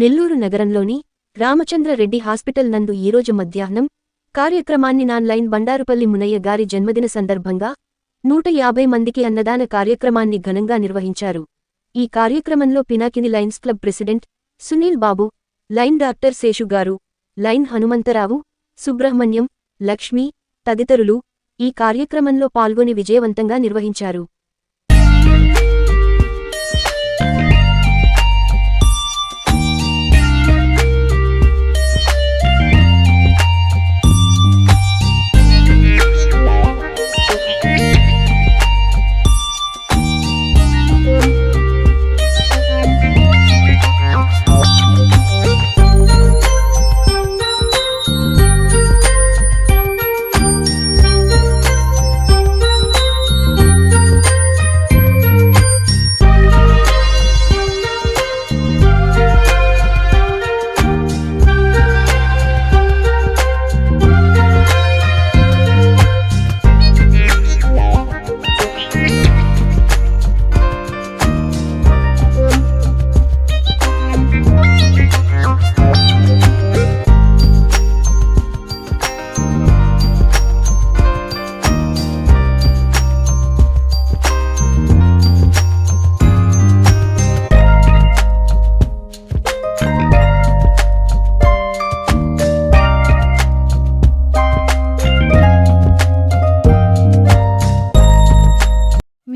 నెల్లూరు నగరంలోని రామచంద్రరెడ్డి హాస్పిటల్ నందు ఈరోజు మధ్యాహ్నం కార్యక్రమాన్ని నాన్లైన్ బండారుపల్లి మునయ్య గారి జన్మదిన సందర్భంగా నూట యాభై మందికి అన్నదాన కార్యక్రమాన్ని ఘనంగా నిర్వహించారు. ఈ కార్యక్రమంలో Pinakini lions club president Sunil Babu lion doctor Seshu garu lion Hanumantharao Subrahmanyam Lakshmi తదితరులు ఈ కార్యక్రమంలో పాల్గొని విజయవంతంగా నిర్వహించారు.